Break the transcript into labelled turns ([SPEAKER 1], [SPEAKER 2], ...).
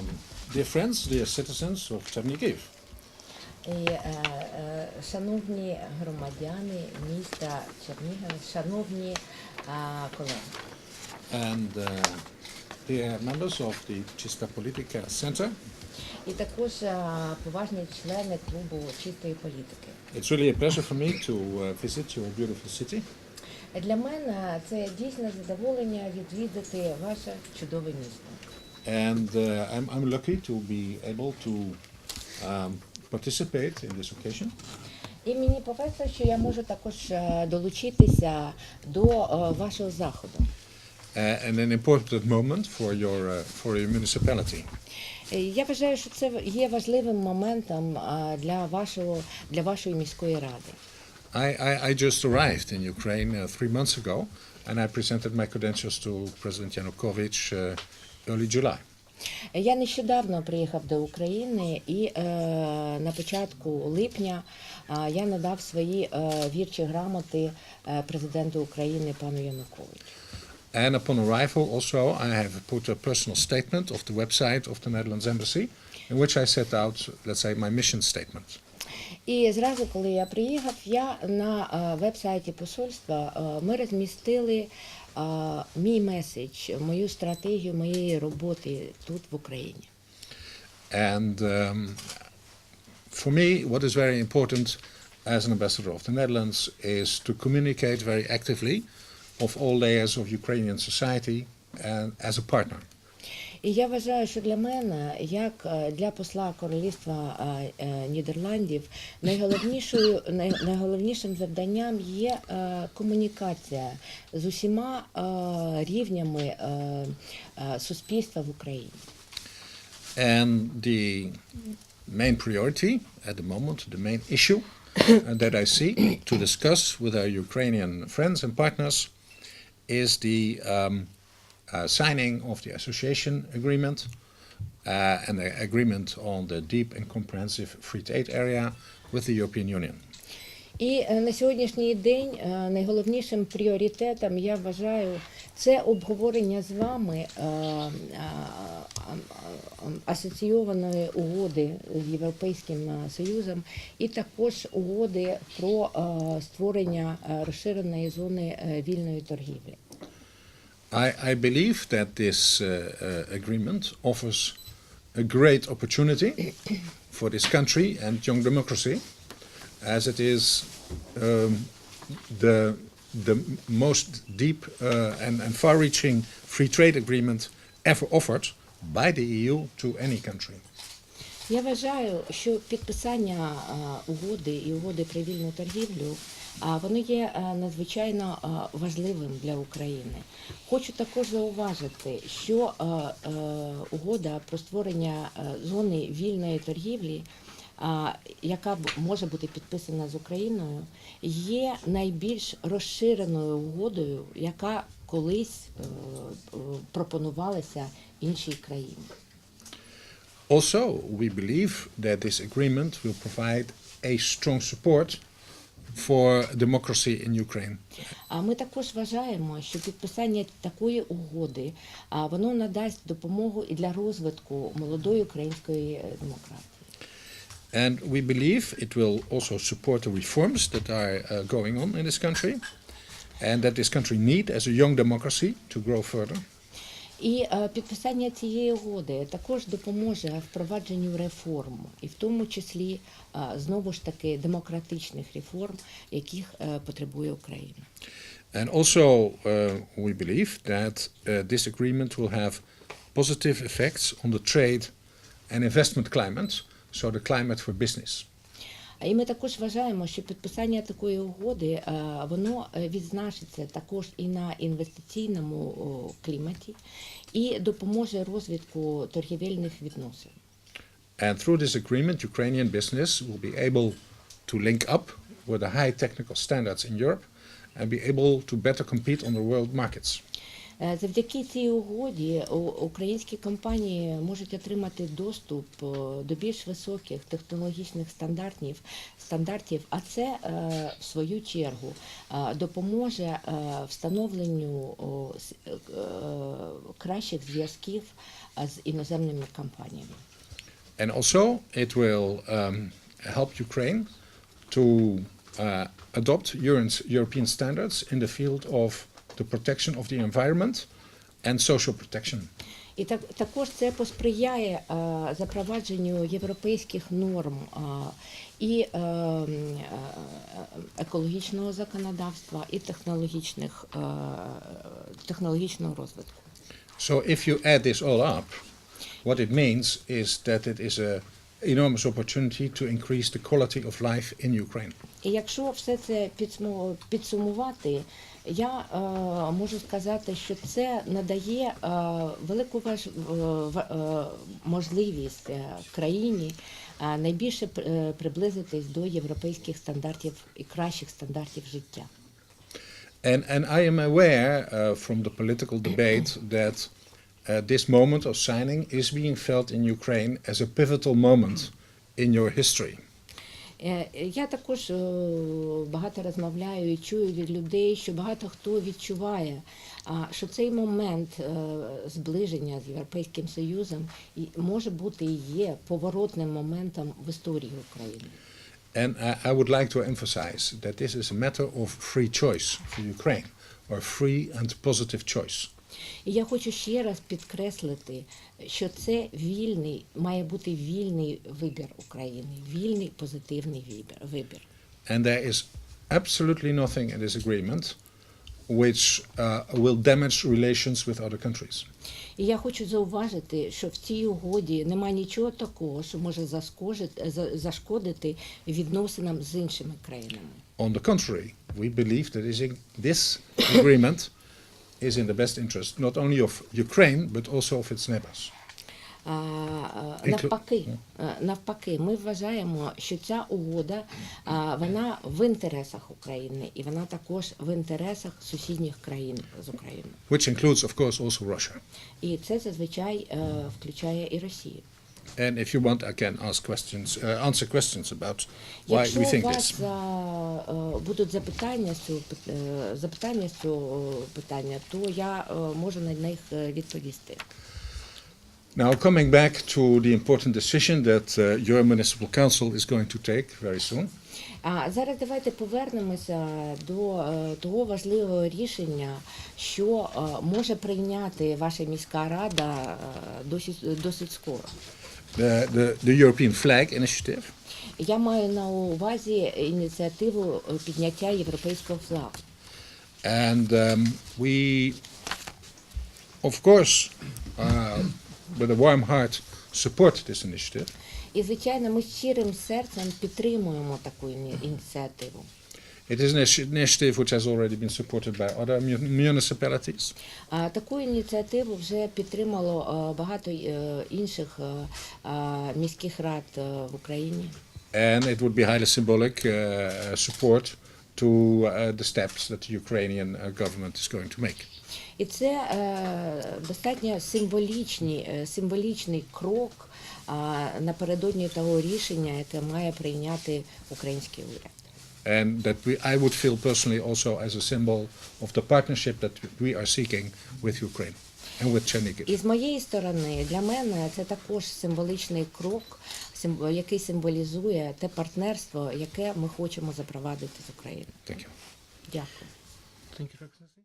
[SPEAKER 1] Um, dear friends, dear citizens of Chernigiv,
[SPEAKER 2] І, е, е, шановні громадяни міста Чернігів, шановні е, колеги.
[SPEAKER 1] and uh, dear members of the Chista Politica Center,
[SPEAKER 2] І також е, поважні члени клубу чистої політики.
[SPEAKER 1] it's really a pleasure for me to uh, visit your beautiful city.
[SPEAKER 2] Для мене це дійсне задоволення відвідати ваше чудове місто.
[SPEAKER 1] And uh, I'm, I'm lucky to be able to um, participate in this occasion.
[SPEAKER 2] І мені повезло, що я можу також е, долучитися до е, вашого заходу.
[SPEAKER 1] Uh, and an important moment for your, uh, for your municipality.
[SPEAKER 2] Е, Я вважаю, що це є важливим моментом е, для вашого для вашої міської ради.
[SPEAKER 1] I, I, I just arrived in Ukraine uh, three months ago, and I presented my credentials to President Yanukovych uh, early July.
[SPEAKER 2] Я нещодавно приїхав до України і е, на початку липня е, я надав свої е, вірчі грамоти е, президенту України пану Януковичу.
[SPEAKER 1] And upon arrival, also, I have put a personal statement of the website of the Netherlands Embassy, in which I set out, let's say, my mission statement.
[SPEAKER 2] І зразу, коли я приїхав, я на е, веб-сайті посольства е, ми розмістили е, мій меседж, мою стратегію моєї роботи тут в Україні.
[SPEAKER 1] And um, for me, what is very important as an ambassador of the Netherlands is to communicate very actively of all layers of Ukrainian society and as a partner.
[SPEAKER 2] І я вважаю, що для мене, як е, для посла Королівства е, е, Нідерландів, найголовнішою найголовнішим завданням є комунікація з усіма рівнями суспільства в Україні.
[SPEAKER 1] And the main priority at the moment, the main issue that I see to discuss with our Ukrainian friends and partners is the um, signing of the association agreement uh, and the agreement on the deep and comprehensive free trade area with the European Union.
[SPEAKER 2] І е, на сьогоднішній день е, найголовнішим пріоритетом я вважаю це обговорення з вами е, асоційованої угоди з Європейським Союзом і також угоди про створення розширеної зони вільної торгівлі.
[SPEAKER 1] I, believe that this uh, uh, agreement offers a great opportunity for this country and young democracy, as it is um, the, most deep uh, and, and far reaching free trade agreement ever offered by the EU to any country.
[SPEAKER 2] Я вважаю, що підписання е, угоди і угоди про вільну торгівлю воно є е, надзвичайно е, важливим для України. Хочу також зауважити, що угода про створення зони вільної торгівлі, яка може бути підписана з Україною, є найбільш розширеною угодою, яка колись пропонувалася іншій країні.
[SPEAKER 1] Also, we believe that this agreement will provide a strong support for democracy in Ukraine.
[SPEAKER 2] А ми також вважаємо, що підписання такої угоди а, воно надасть допомогу і для розвитку молодої української е, демократії.
[SPEAKER 1] And we believe it will also support the reforms that are uh, going on in this country and that this country need as a young democracy to grow further.
[SPEAKER 2] І е, підписання цієї угоди також допоможе впровадженню реформ, і в тому числі е, знову ж таки демократичних реформ, яких е, потребує Україна.
[SPEAKER 1] And also, uh, we believe that uh, this agreement will have positive effects on the trade and investment climate, so the climate for business.
[SPEAKER 2] І ми також вважаємо, що підписання такої угоди е, воно е, відзначиться також і на інвестиційному кліматі і допоможе розвитку торгівельних відносин.
[SPEAKER 1] And through this agreement, Ukrainian business will be able to link up with the high technical standards in Europe and be able to better compete on the world markets.
[SPEAKER 2] Е, Завдяки цій угоді українські компанії можуть отримати доступ е, до більш високих технологічних стандартів, стандартів а це е, в свою чергу допоможе встановленню кращих зв'язків з іноземними компаніями.
[SPEAKER 1] And also, it will um, help Ukraine to uh, adopt European standards in the field of the protection of the environment and social protection.
[SPEAKER 2] І так також це посприяє е, запровадженню європейських норм е, і е, м, е, екологічного законодавства, і технологічних е, технологічного розвитку.
[SPEAKER 1] So, if you add this all up, what it means is that it is an enormous opportunity to increase the quality of life in Ukraine.
[SPEAKER 2] І якщо все це підсуму- підсумувати, я е, можу сказати, що це надає е, велику важ, е, в- е, можливість е, країні е, найбільше е, приблизитись до європейських стандартів і кращих стандартів життя.
[SPEAKER 1] And, and I am aware uh, from the political debate that this moment of signing is being felt in Ukraine as a pivotal moment in your history.
[SPEAKER 2] Е, Я також е, багато розмовляю і чую від людей, що багато хто відчуває, а, що цей момент е, зближення з Європейським Союзом і може бути і є поворотним моментом в історії України.
[SPEAKER 1] And I, I would like to emphasize that this is a matter of free choice for Ukraine, or free and positive choice.
[SPEAKER 2] І я хочу ще раз підкреслити, що це вільний, має бути вільний вибір України, вільний позитивний вибір.
[SPEAKER 1] And there is absolutely nothing in this agreement which uh, will damage relations with other countries.
[SPEAKER 2] І я хочу зауважити, що в цій угоді немає нічого такого, що може зашкодити відносинам з іншими країнами.
[SPEAKER 1] On the contrary, we believe that this agreement is in the best interest not only of Ukraine but also of its neighbors.
[SPEAKER 2] Навпаки, навпаки, ми вважаємо, що ця угода вона в інтересах України і вона також в інтересах сусідніх країн з Україною.
[SPEAKER 1] which includes, of course, also Russia.
[SPEAKER 2] І це зазвичай е, включає і Росію.
[SPEAKER 1] And if you want, I can ask questions, uh, answer questions about why
[SPEAKER 2] Якщо
[SPEAKER 1] we
[SPEAKER 2] у
[SPEAKER 1] think
[SPEAKER 2] вас
[SPEAKER 1] this.
[SPEAKER 2] а, е, будуть запитання з цього пит- е, запитання з цього питання, то я е, можу на них е, відповісти.
[SPEAKER 1] Now, coming back to the important decision that uh, your municipal council is going to take very soon.
[SPEAKER 2] А зараз давайте повернемося до е, того важливого рішення, що е, може прийняти ваша міська рада е, досить, досить скоро.
[SPEAKER 1] The, the, the European Flag Initiative.
[SPEAKER 2] Я маю на увазі ініціативу підняття європейського флагу.
[SPEAKER 1] And um, we, of course, uh, with a warm heart, support this initiative.
[SPEAKER 2] І звичайно, ми щирим серцем підтримуємо таку ініціативу.
[SPEAKER 1] It is an initiative which has already been supported by other municipalities.
[SPEAKER 2] Таку ініціативу вже підтримало е, багато е, інших е, міських рад в Україні.
[SPEAKER 1] And it would be highly symbolic uh, support to uh, the steps that the Ukrainian uh, government is going to make.
[SPEAKER 2] І це достатньо символічний, символічний крок напередодні того рішення, яке має прийняти український уряд.
[SPEAKER 1] And that we, I would feel personally also as a symbol of the partnership that we are seeking with Ukraine and with Chernihiv.
[SPEAKER 2] І з моєї сторони, для мене це також символічний крок, який символізує те партнерство, яке ми хочемо запровадити з Україною.
[SPEAKER 1] You.
[SPEAKER 2] Дякую.
[SPEAKER 1] Thank you, Excellency.